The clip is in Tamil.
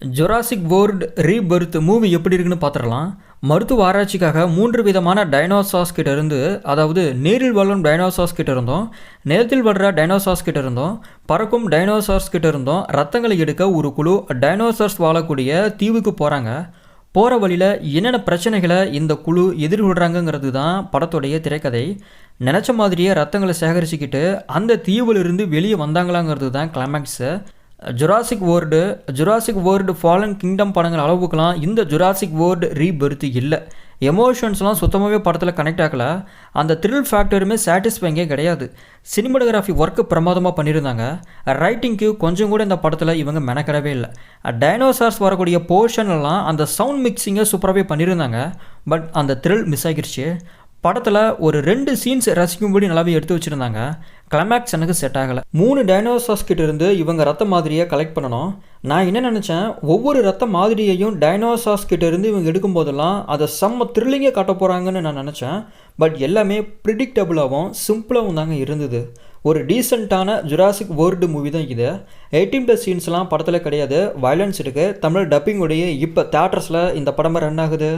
ஜொராசிக் வேர்ல்டு ரீபர்த் மூவி எப்படி இருக்குன்னு பார்த்துடலாம். மருத்துவ ஆராய்ச்சிக்காக மூன்று விதமான டைனோசார்ஸ் கிட்ட இருந்து அதாவது நீரில் வளரும் டைனோசார்ஸ் கிட்ட இருந்தோம் நிலத்தில் வளர டைனோசார்ஸ் கிட்ட இருந்தோம் பறக்கும் டைனோசார்ஸ் கிட்ட இருந்தோம் ரத்தங்களை எடுக்க ஒரு குழு டைனோசார்ஸ் வாழக்கூடிய தீவுக்கு போகிறாங்க போகிற வழியில் என்னென்ன பிரச்சனைகளை இந்த குழு எதிர்கொள்கிறாங்கங்கிறது தான் படத்துடைய திரைக்கதை. நினச்ச மாதிரியே ரத்தங்களை சேகரிச்சுக்கிட்டு அந்த தீவுலிருந்து வெளியே வந்தாங்களாங்கிறது தான் climax Jurassic World Jurassic World Fallen Kingdom படங்கள் அளவுக்குலாம் இந்த ஜுராசிக் வேர்ல்டு ரீபெர்த் இல்லை. எமோஷன்ஸ்லாம் சுத்தமாகவே படத்தில் கனெக்ட் ஆகல. அந்த த்ரில் ஃபேக்டருமே சாட்டிஸ்ஃபைங்கே கிடையாது. சினிமாட்டோகிராஃபி ஒர்க்கு பிரமாதமாக பண்ணியிருந்தாங்க ரைட்டிங்க்கு கொஞ்சம் கூட இந்த படத்தில் இவங்க மெனக்கிடவே இல்லை. டைனோசார்ஸ் வரக்கூடிய போர்ஷன்லாம் அந்த சவுண்ட் மிக்சிங்கை சூப்பராகவே பண்ணியிருந்தாங்க பட் அந்த த்ரில் மிஸ் ஆகிருச்சு. படத்தில் ஒரு ரெண்டு சீன்ஸ் ரசிக்கும்படி நல்லாவே எடுத்து வச்சுருந்தாங்க. கிளைமேக்ஸ் எனக்கு செட் ஆகலை. மூணு டைனோசார்ஸ் கிட்டேருந்து இவங்க ரத்த மாதிரியை கலெக்ட் பண்ணணும். நான் என்ன நினச்சேன்? ஒவ்வொரு ரத்த மாதிரியையும் டைனோசார்ஸ் கிட்டேருந்து இவங்க எடுக்கும் போதெல்லாம் அதை செம்ம த்ரில்லிங்கே காட்ட போகிறாங்கன்னு நான் நினச்சேன். பட் எல்லாமே ப்ரிடிக்டபுளாகவும் சிம்பிளாகவும் தாங்க இருந்தது. ஒரு டீசெண்டான ஜுராசிக் வேர்ல்டு மூவி தான் இது. எயிட்டீன் ப்ளஸ் சீன்ஸ்லாம் படத்தில் கிடையாது. வயலன்ஸ் இருக்குது தமிழ் டப்பிங்குடைய இப்போ தேட்டர்ஸில் இந்த படமாக ரன் ஆகுது.